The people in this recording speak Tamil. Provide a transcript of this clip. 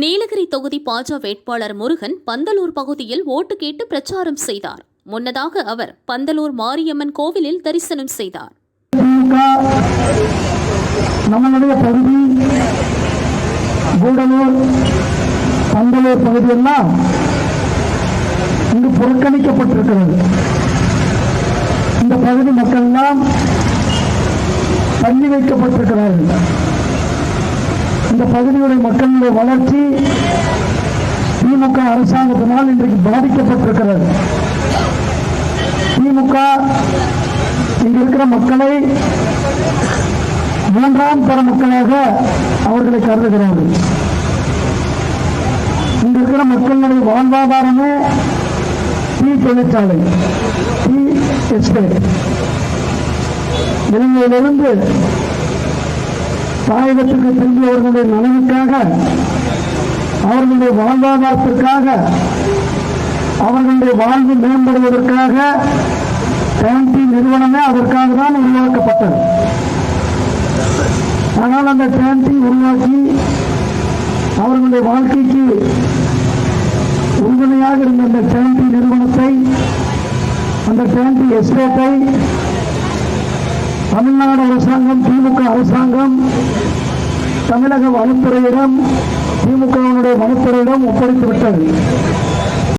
நீலகிரி தொகுதி பாஜ வேட்பாளர் முருகன் பந்தலூர் பகுதியில் ஓட்டு கேட்டு பிரச்சாரம் செய்தார். முன்னதாக அவர் பந்தலூர் மாரியம்மன் கோவிலில் தரிசனம் செய்தார். நம்மளுடைய பகுதி கூடலூர் பந்தலூர் பகுதியெல்லாம் இங்கு புறக்கணிக்கப்பட்டிருக்கிறது. இந்த பகுதி மக்கள்லாம் தள்ளி வைக்கப்பட்டிருக்கிறார்கள். இந்த பகுதியுடைய மக்களுடைய வளர்ச்சி திமுக அரசாங்கத்தினால் இன்றைக்கு பாதிக்கப்பட்டிருக்கிறது. திமுக இங்க இருக்கிற மக்களை மூன்றாம் தர மக்களாக அவர்களை கருதுகிறார்கள் இங்க இருக்கிற மக்களுடைய வாழ்வாதாரமே டீ தொழிற்சாலை டீ எஸ்டேட். இலங்கையிலிருந்து தாயகத்துக்கு திரும்பியவர்களுடைய நலனுக்காக அவர்களுடைய வாழ்வாதாரத்திற்காக அவர்களுடைய வாழ்வு மேம்படுவதற்காக டேண்டி நிறுவனமே அதற்காக தான் உருவாக்கப்பட்டது. ஆனால் அந்த டேண்டி உருவாக்கி அவர்களுடைய வாழ்க்கைக்கு உறுதுணையாக இருந்த அந்த டேண்டி நிறுவனத்தை அந்த டேண்டி எஸ்டேட்டை தமிழ்நாடு அரசாங்கம் திமுக அரசாங்கம் தமிழக வனத்துறையிடம் திமுகவினுடைய வனத்துறையிடம் ஒப்படைத்து விட்டது.